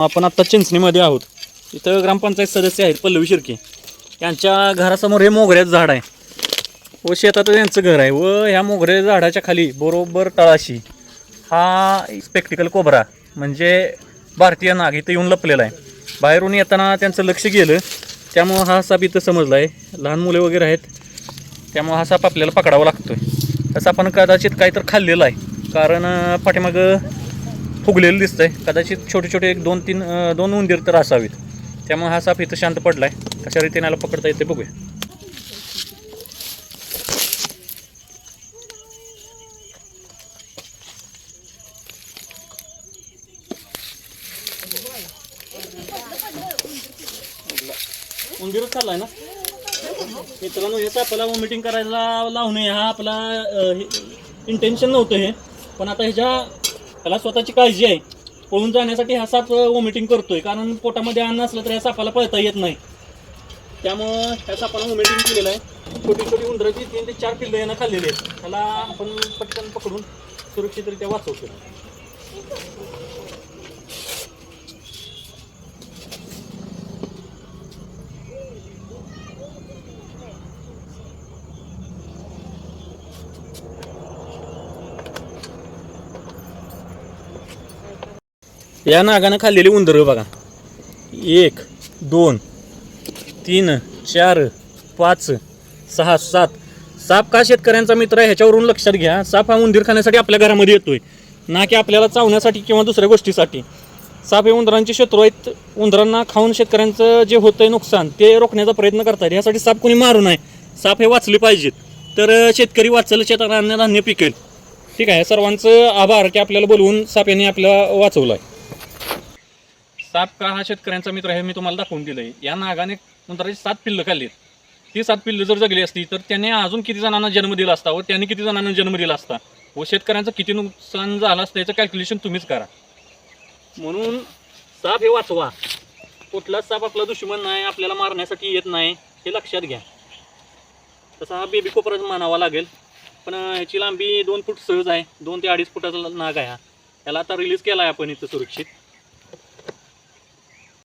आपण आत्ता चिंचणीमध्ये आहोत. इथं ग्रामपंचायत सदस्य आहेत पल्लवी शिर्के. यांच्या घरासमोर हे मोगऱ्याचं झाड आहे. व शेतात यांचं घर आहे. व ह्या मोगऱ्या झाडाच्या खाली बरोबर तळाशी हा स्पेक्टिकल कोबरा म्हणजे भारतीय नाग इथं येऊन लपलेला आहे. बाहेरून येताना त्यांचं लक्ष गेलं. त्यामुळं हा साप इथं समजला आहे लहान मुले वगैरे आहेत. त्यामुळं हा साप आपल्याला पकडावा लागतो आहे तसं आपण कदाचित काहीतरी खाल्लेलं आहे. कारण पाठीमागं फुगलेलं दिसतंय. कदाचित छोटे छोटे एक दोन तीन दोन उंदीर तर असावीत. त्यामुळे हा साप इथं शांत पडलाय. कशा रीतीने याला पकडता येते बघूया. उंदीरच चाललाय ना? मित्रांनो हे सापाला वॉमिटिंग करायला लावणे हा आपला इंटेन्शन नव्हतं हे. पण आता ह्याच्या त्याला स्वतःची काळजी आहे. पळून जाण्यासाठी हा साप वॉमिटिंग करतोय. कारण पोटामध्ये अन्न असलं तर या सापाला पळता येत नाही. त्यामुळं ह्या सापाला वॉमिटिंग केलेलं आहे. छोटी छोटी उंदराची तीन ते चार पिल्लं यानं खाल्लेली आहेत. त्याला आपण पटकन पकडून सुरक्षितरित्या वाचवतो. या नागानं खाल्लेली उंदरं बघा. एक दोन तीन चार पाच सहा सात. साप का शेतकऱ्यांचा मित्र आहे ह्याच्यावरून लक्षात घ्या. साप हा उंदीर खाण्यासाठी आपल्या घरामध्ये येतोय. ना की आपल्याला चावण्यासाठी किंवा दुसऱ्या गोष्टीसाठी. साप हे उंदरांचे शत्रू आहेत. उंदरांना खाऊन शेतकऱ्यांचं जे होतंय नुकसान ते रोखण्याचा प्रयत्न करतात. यासाठी साप कोणी मारू नये. साप हे वाचले पाहिजेत. तर शेतकरी वाचलं शेतात अन्नधान्य पिकेल. ठीक आहे. सर्वांचं आभार की आपल्याला बोलवून साप यांनी आपल्याला वाचवलं आहे साप का हा शेतकऱ्यांचा मित्र आहे मी तुम्हाला दाखवून दिलं आहे या नागाने उंदराची सात पिल्लं खाल्लीत. ती सात पिल्लं जर जगली असती तर त्याने अजून किती जणांना जन्म दिला असता व त्याने किती जणांना जन्म दिला असता? व शेतकऱ्यांचं किती नुकसान झालं असतं याचं कॅल्क्युलेशन तुम्हीच करा. म्हणून साप हे वाचवा. कुठलाच साप आपला दुश्मन नाही आपल्याला मारण्यासाठी येत नाही हे लक्षात घ्या. तसा हा बेबी कोपराच मानावा लागेल. पण ह्याची लांबी दोन फूट सहज आहे. दोन ते अडीच फुटाचा नाग आहे हा. याला आता रिलीज केला आहे आपण इथं सुरक्षित.